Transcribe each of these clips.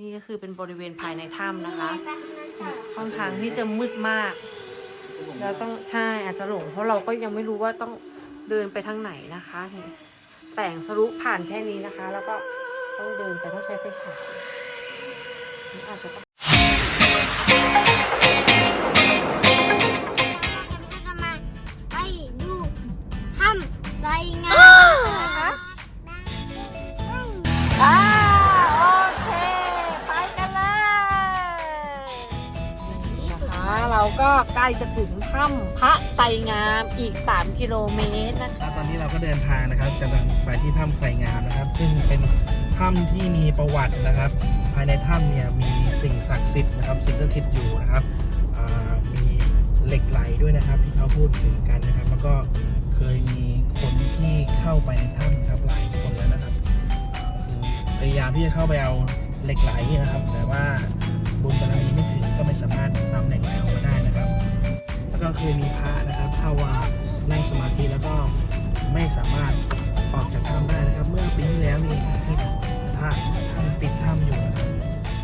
นี่ก็คือเป็นบริเวณภายในถ้ำนะคะแป๊บนึงค่ะค่อนข้างที่จะมืดมากเราต้องใช่อาจจะหลงเพราะเราก็ยังไม่รู้ว่าต้องเดินไปทางไหนนะคะนี่แสงทะลุผ่านแค่นี้นะคะ แล้วก็ต้องเดินไปต้องใช้ไฟฉายอาจจะต้องจะมาไปดูถ้ำไสง เราก็ใกล้จะถึงถ้ำพระไสงามอีก 3 กิโลเมตรนะคะ แล้วตอนนี้เราก็เดินทางนะครับกำลังไปที่ถ้ำไสงามนะครับ ซึ่งเป็นถ้ำที่มีประวัตินะครับ ภายในถ้ำเนี่ยมีสิ่งศักดิ์สิทธิ์นะครับสิ่งสถิตอยู่นะครับมีเหล็กไหลด้วยนะครับ ที่เขาพูดถึงกันนะครับ แล้วก็เคยมีคนที่เข้าไปในถ้ำครับหลายคนแล้วนะครับคือพยายามที่จะเข้าไปเอาเหล็กไหลนะครับ แต่ว่าบุญบารมีไม่ถึงก็ไม่สามารถนำเหล็กไหลออกมาได้ ก็เคยมีพระนะครับเข้าว่านั่งสมาธิแล้วก็ไม่สามารถออกจากถ้ำได้นะครับ เมื่อปีที่แล้วนี่ที่พระท่านติดถ้ำอยู่นะครับ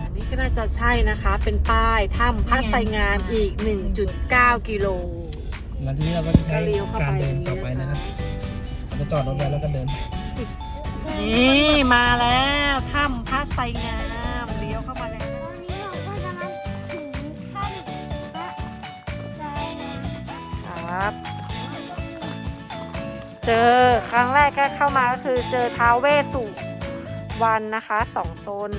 อันนี้ก็น่าจะใช่นะคะ เป็นป้ายถ้ำพระไสงามอีก 1.9 กิโลหลังจากนี้เราก็จะใช้ก็เลี้ยวเข้าการไปเดินต่อไปนะครับเราจะจอดรถไว้แล้วก็เดินนี่มาแล้วถ้ำพระไสงาม เจอครั้งแรกก็เข้ามาก็คือเจอท้าวเวสสุวรรณนะคะสองตน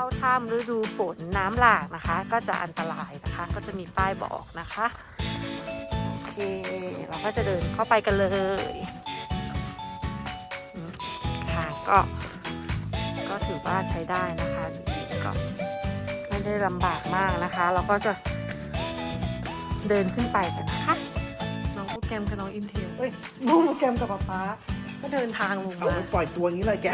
เข้าถ้ำฤดูฝนน้ำหลากนะคะ ก็จะอันตรายนะคะ ก็จะมีป้ายบอกนะคะโอเคเราก็จะเดินเข้าไปกันเลยอืมทางก็ ก็ถือว่าใช้ได้นะคะก็ไม่ได้ลำบากมากนะคะ เราก็จะเดินขึ้นไปกันนะคะน้องโปรแกรมกับน้องอินเทลเอ้ยน้องโปรแกรมกับป๊าป๊าก็เดินทางลงเอามาไปปล่อยตัวอย่างนี้เลยแก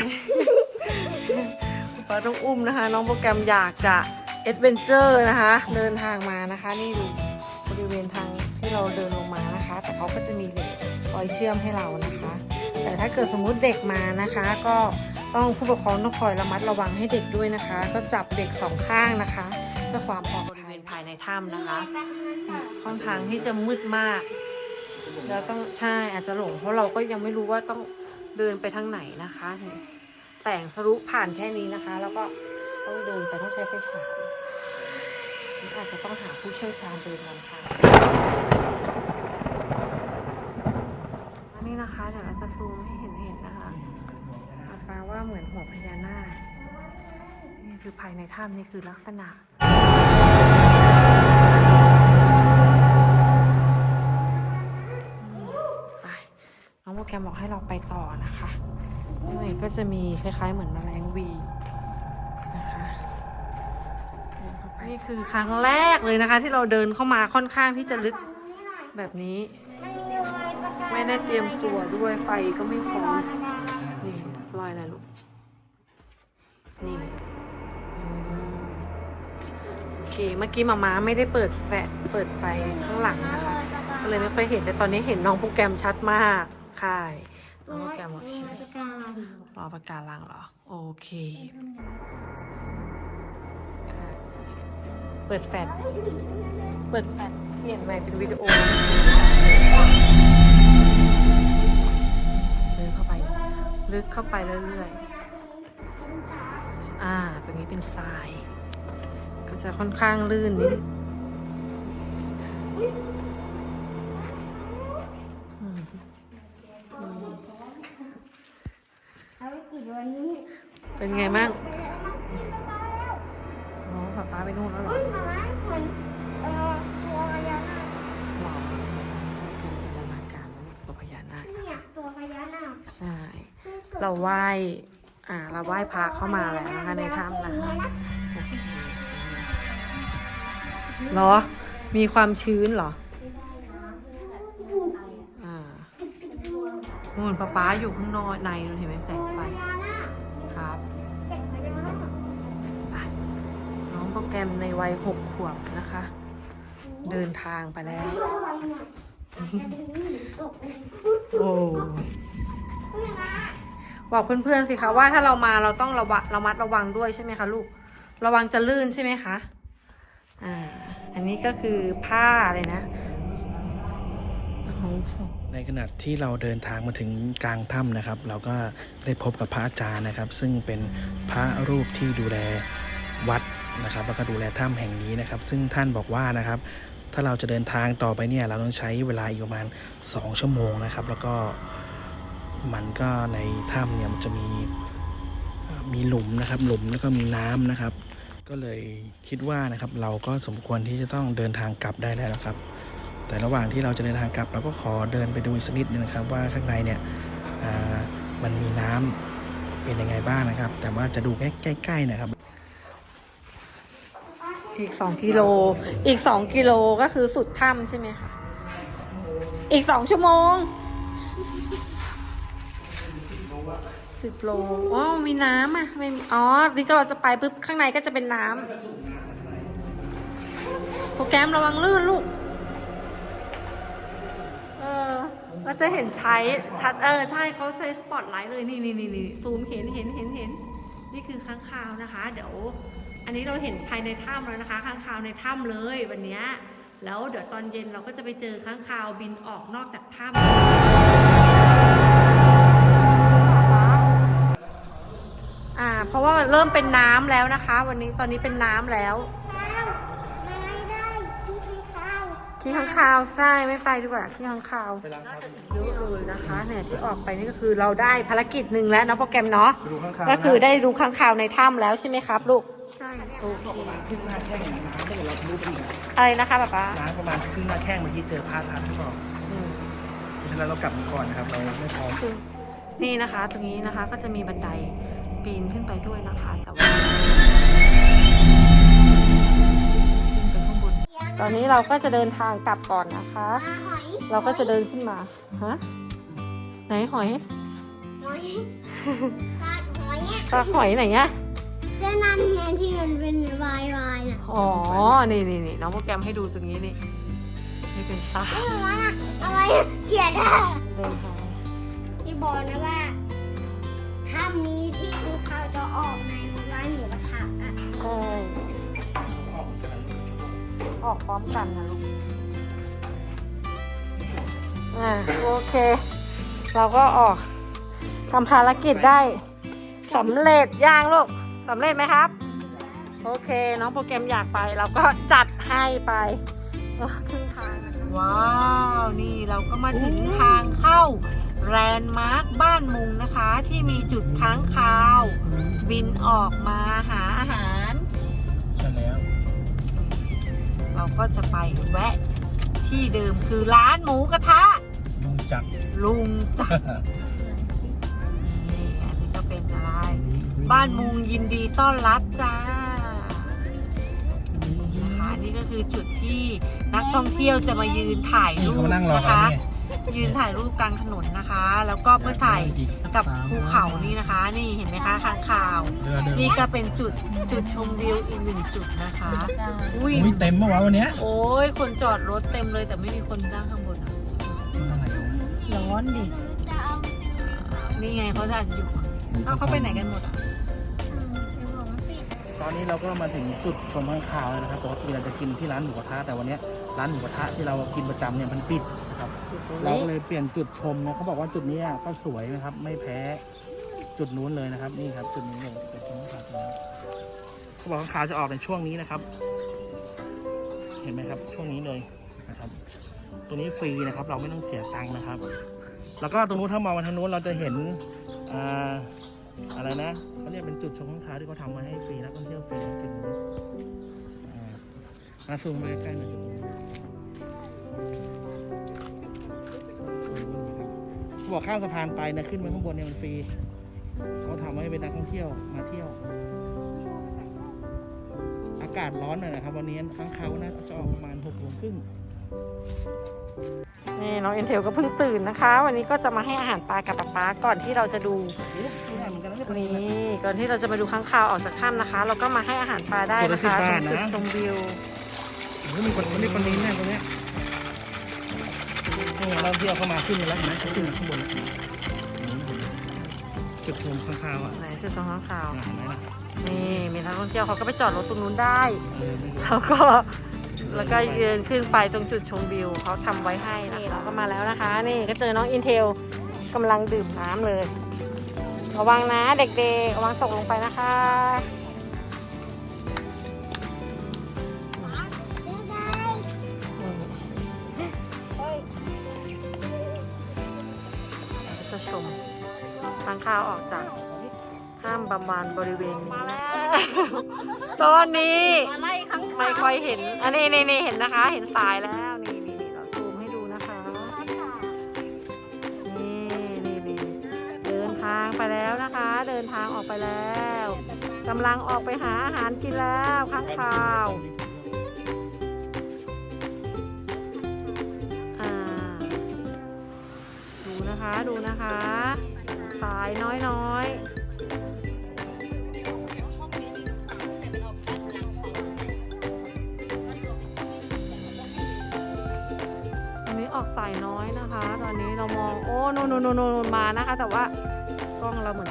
ป้าต้องอุ้มนะคะ น้องโปรแกรมอยากจะเอ็ดเวนเจอร์นะคะ เดินทางมานะคะ นี่ดูบริเวณทางที่เราเดินลงมานะคะ แต่เขาก็จะมีเหล็กคอยเชื่อมให้เรานะคะ แต่ถ้าเกิดสมมุติเด็กมานะคะ ก็ต้องผู้ปกครองต้องคอยระมัดระวังให้เด็กด้วยนะคะ ก็จับเด็กสองข้างนะคะเพื่อความปลอดภัยบริเวณภายในถ้ำนะคะแป๊บนึงค่ะค่อนข้างที่จะมืดมากแล้วต้องใช่อาจจะหลงเพราะเราก็ยังไม่รู้ว่าต้องเดินไปทางไหนนะคะนี่ แสงทะลุผ่านแค่นี้นะคะ แล้วก็ต้องเดินไปต้องใช้ไฟฉายนี่อาจจะต้องหาผู้เชี่ยวชาญเดินนำทางอันนี้นะคะเดี๋ยวเราจะซูมให้เห็นเห็นนะคะแปลว่าเหมือนหัวพญานาคนี่คือภายในถ้ำนี่คือลักษณะไปน้องโปรแกรมบอกให้เราไปต่อนะคะ นี่ก็จะมีคล้าย ๆ เหมือนแมลงวีนะคะเดินเข้าไปนี่คือครั้งแรกเลยนะคะ ที่เราเดินเข้ามาค่อนข้างที่จะลึกฝั่งนี้หน่อยแบบนี้มันมีรอยประกายไม่ได้เตรียมตัวด้วยไฟก็ไม่พร้อรอมยประกายนี่รอยอะไรลูกนี่อืมโอเคเมื่อกี้มาม้าไม่ได้เปิดแฟลชเปิดไฟข้างหลังนะคะ ก็เลยไม่ค่อยเห็นแต่ตอนนี้เห็นน้องโปรแกรมชัดมากค่ะ น้องโปรแกรมบอกชี้ประกายรอประกาศลังเหรอ โอเค เปิดแฟลชเปิดแฟลชเปลี่ยนใหม่เป็นวิดีโอเดินเข้าไป ลึกเข้าไปเรื่อยๆ อ่า ตรงนี้เป็นทราย ก็จะค่อนข้างลื่นนิดอืมอืม เอาไปกี่วันนี้ เป็นไงบ้างน้อป๊าป๊าไปนู่นแล้วเหรอเฮ้ยมาม้าเหมือนเอ่อตัวพญานาคหรอเป็นจินตนาการนะตัวพญานาคเนี่ยตัวพญานาคใช่ เราไหว้อ่าเราไหว้พระเข้ามาแล้วนะคะในถ้ำนะคะโอเคเหรอ มีความชื้นเหรออ่านู่นป๊าป๊าอยู่ข้างนอกในนู่นเห็นไหมแสง โปรแกรมในวัยหกขวบนะคะ เดินทางไปแล้ว โอ้บอกเพื่อนๆสิคะว่าถ้าเรามาเราต้องระวังระมัดระวังด้วยใช่ไหมคะลูก ระวังจะลื่นใช่ไหมคะอ่าอันนี้ก็คือผ้าอะไรนะของฝนในขณะที่เราเดินทางมาถึงกลางถ้ำนะครับ เราก็ได้พบกับพระอาจารย์นะครับ ซึ่งเป็นพระรูปที่ดูแลวัด นะครับแล้วก็ดูแลถ้ำแห่งนี้นะครับ ซึ่งท่านบอกว่านะครับ ถ้าเราจะเดินทางต่อไปเนี่ยเราต้องใช้เวลาอีกประมาณ 2 ชั่วโมงนะครับ แล้วก็มันก็ในถ้ำเนี่ยมันจะมีมีหลุมนะครับ หลุมแล้วก็มีน้ำนะครับ ก็เลยคิดว่านะครับ เราก็สมควรที่จะต้องเดินทางกลับได้แล้วครับ แต่ระหว่างที่เราจะเดินทางกลับ เราก็ขอเดินไปดูอีกสักนิดนึงนะครับ ว่าข้างในเนี่ยมันมีน้ำเป็นยังไงบ้างนะครับ แต่ว่าจะดูใกล้ๆนะครับ อีกสองกิโล อีกสองกิโลก็คือสุดถ้ำใช่ไหมคะ อีกสองชั่วโมงสิบโลอ๋อมีน้ำอะไม่มีอ๋อ นี่ก็เราจะไปปุ๊บข้างในก็จะเป็นน้ำโปรแกรมระวังลื่นลูก เออเราจะเห็นใช้ชัด เออ ใช่เขาใช้สปอตไลท์เลยนี่นี่นี่นี่ซูมเห็นเห็นเห็นเห็น นี่คือค้างคาวนะคะ เดี๋ยว อันนี้เราเห็นภายในถ้ำแล้วนะคะค้างคาวในถ้ำเลยวันเนี้ยแล้วเดี๋ยวตอนเย็นเราก็จะไปเจอค้างคาวบินออกนอกจากถ้ำอ่า เพราะว่าเริ่มเป็นน้ำแล้วนะคะ วันนี้ตอนนี้เป็นน้ำแล้วขี้ค้างคาวใช่ไม่ไปดีกว่าขี้ค้างคาวเยอะเลยนะคะเนี่ยที่ออกไปนี่ก็คือเราได้ภารกิจหนึ่งแล้วนะโปรแกรมเนาะดูข้างๆก็คือได้ดูค้างคาวในถ้ำแล้วใช่ไหมครับลูกใช่ โอเคขึ้นหน้าแข้งน้ำถ้าเกิดเรารู้ไปอีกอะไรนะคะป๊าป๊าน้ำประมาณครึ่งหน้าแข้งเมื่อกี้เจอพระอาจารย์ที่บอกอืม เพราะฉะนั้นเรากลับมาก่อนนะครับ เราไม่พร้อมคือนี่นะคะ ตรงนี้นะคะก็จะมีบันไดปีนขึ้นไปด้วยนะคะ แต่ว่าขึ้นไปข้างบนตอนนี้เราก็จะเดินทางกลับก่อนนะคะหอยเราก็จะเดินขึ้นมาฮะไหนหอยหอยซากหอยอะปลาหอยไหนอะ เจ้านั่นไงที่มันเป็นวายวายน่ะอ๋อ นี่นี่นี่น้องโปรแกรมให้ดูตรงนี้นี่ นี่เป็นซากนี่มันว่าน่ะอะไรอะเขียนอะเดินทางที่บอกนะว่าถ้ำนี้ที่คือเขาจะออกในร้านหมูกระทะอะใช่ ออกพร้อมกันนะลูก อ่าโอเค เราก็ออกทำภารกิจได้สำเร็จย่างลูก สำเร็จไหมครับ โอเค น้องโปรแกรมอยากไป เราก็จัดให้ไปอะครึ่งทางนะคะว้าว นี่เราก็มาถึงทางเข้าแรนด์มาร์คบ้านมุงนะคะ ที่มีจุดค้างคาว บินออกมาหาอาหาร ใช่แล้ว เราก็จะไปแวะที่เดิมคือร้านหมูกระทะ ลุงจักรลุงจักร บ้านมุงยินดีต้อนรับจ้านะคะนี่ก็คือจุดที่นักท่องเที่ยวจะมายืนถ่ายนี่รูเขาปมานั่งรอนะกันคะนี่ยืนถ่ายรูปกลางถนนนะคะ แล้วก็เพื่อถ่ายกับภูเขานี่นะคะ นี่เห็นไหมคะข้างข่าวเรือเดินนี่ก็เป็นจุดจุดชมวิวอีกหนึ่งจุดนะคะ อุ้ยอุ้ยเต็มเมื่อวานวันเนี้ยโอ้ยคนจอดรถเต็มเลยแต่ไม่มีคนนั่งข้างบนอะร้อนดิจะเอานี่ไงเขาจะอาจจะอยู่ฝั่งเอ้าเขาไปไหนกันหมดอะ ตอนนี้เราก็มาถึงจุดชมข้างคาวแล้วนะครับปกติเราจะกินที่ร้านหมูกระทะแต่วันนี้ร้านหมูกระทะที่เรากินประจำเนี่ยมันปิดนะครับ เราก็เลยเปลี่ยนจุดชมนะเขาบอกว่าจุดนี้ก็สวยนะครับ ไม่แพ้จุดนู้นเลยนะครับ นี่ครับ จุดนี้เลยจุดชมข้างคาวตรงนี้เขาบอกข้างคาวจะออกในช่วงนี้นะครับ เห็นไหมครับ ช่วงนี้เลยนะครับ ตัวนี้ฟรีนะครับ เราไม่ต้องเสียตังค์นะครับ แล้วก็ตรงนู้นถ้ามองมาทางนู้นเราจะเห็นอ่า อะไรนะเขาเรียกเป็นจุดชมข้างคาที่เขาทำมาให้ฟรีนักท่องเที่ยวฟรีนะจุดนี้อ่ามาซูมไปใกล้ๆหน่อยจุดนี้เขาบอกข้ามสะพานไปนะขึ้นไปข้างบนเนี่ยมันฟรีเขาทำให้เป็นนักท่องเที่ยวมาเที่ยว อากาศร้อนหน่อยนะครับ วันนี้ค้างเขาวนะจะออกประมาณหกโมงครึ่ง นี่น้องเอ็นเทลก็เพิ่งตื่นนะคะ วันนี้ก็จะมาให้อาหารปลากับป๊าป๊าก่อนที่เราจะดูโอ้ไม่ได้เหมือนกันนะเนี่ยปลานี่นิลนะก่อนที่เราจะมาดูค้างคาวออกจากถ้ำนะคะ เราก็มาให้อาหารปลาได้ตัวละนะคะ10ตรบาทงนะจุดชมวิวโอ้โหมีคนคนนี้ปลานิลแน่ตัวเนี้ยนี่เราเที่ยวเข้ามาขึ้นมาแล้วเห็นไหมขึ้นมาข้างบนแล้วจุดชมข้างคาวอะไหนจุดชมค้างคาวอ่าเห็นไหมล่ะนี่มีนักท่องเที่ยวเขาก็ไปจอดรถตรงนู้นได้เออไม่รู้ แล้วก็แล้วก็ยืนขึ้นไปตรงจุดชมวิวเขาทำไว้ให้นี่เราก็มาแล้วนะคะ นี่ก็เจอน้องอินเทลกำลังดื่มน้ำเลย ระวังนะเด็กๆ ระวังตกลงไปนะคะ จะชมทางข้าวออกจาก ห้ามประมาณบริเวณนี้ตอนนี้มาไล่ข้างไม่ค่อยเห็น อันนี้นี่นี่เห็นนะคะ เห็นสายแล้วนี่นี่นี่เราซูมให้ดูนะคะนี่นี่นี่เดินทางไปแล้วนะคะ เดินทางออกไปแล้วกำลังออกไปหาอาหารกินแล้วข้างข่าวอ่าดูนะคะดูนะคะ สายน้อย เรามอง โอ้นูนโนโนมานะคะ แต่ว่ากล้องเราเหมือน